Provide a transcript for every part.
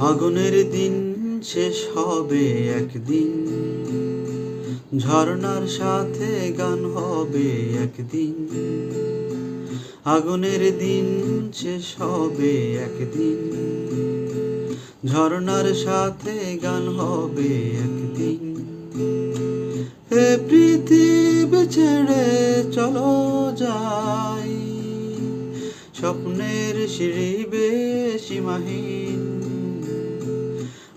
আগুনের দিন শেষ হবে একদিন। ঝর্ণার সাথে গান হবে একদিন। আগুনের দিন শেষ হবে একদিন। ঝর্ণার সাথে গান হবে একদিন। হে পৃথিবী ছেড়ে চলো যাই। স্বপ্নের সিঁড়ি বেশি সীমাহীন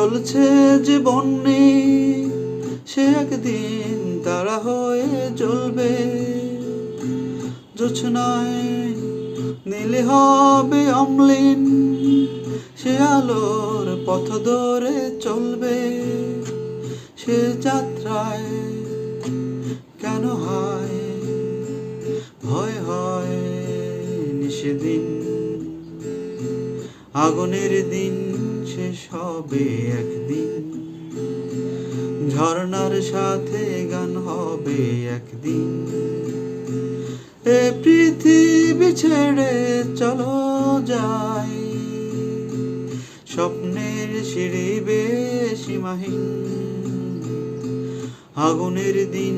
জ্বলছে জীবন নেই সে একদিন তারা হয়ে জ্বলবে জোছনায় নীলে হবে অম্লিন, সে আলোর পথ ধরে চলবে। সে যাত্রায় কেন হয়, ভয় হয় নিষেদিন। আগুনের দিন শেষ হবে একদিন। ঝর্ণার সাথে গান হবে একদিন। এ পৃথিবী ছেড়ে চলো যাই। স্বপ্নের সিঁড়ি বেয়ে সীমাহীন আগুনের দিন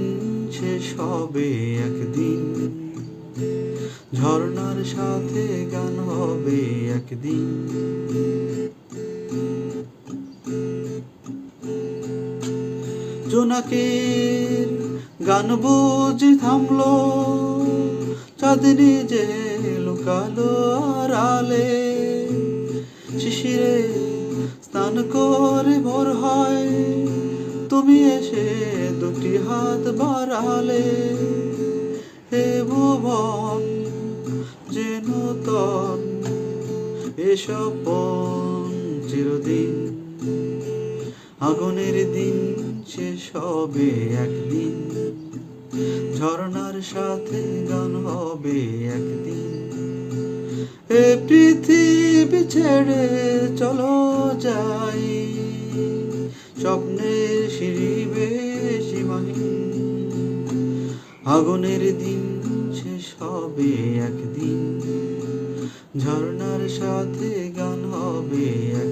শেষ হবে একদিন। ঝর্ণার সাথে গান হবে একদিন। জোনাকের গান বুঝি থামলো। চাঁদনি যে লুকালো আড়ালে, শিশিরে স্নান করে ভোর হয়। তুমি এসে দুটি হাত বাড়ালে, হে ভুবন যে নূতন এসব চিরদিন। আগুনের দিন শেষ হবে একদিন। ঝর্ণার সাথে গান হবে একদিন। এ পৃথিবী ছেড়ে চলো যাই। স্বপ্নের সিঁড়ি সীমাহীন আগুনের দিন শেষ হবে একদিন। ঝর্ণার সাথে গান হবে একদিন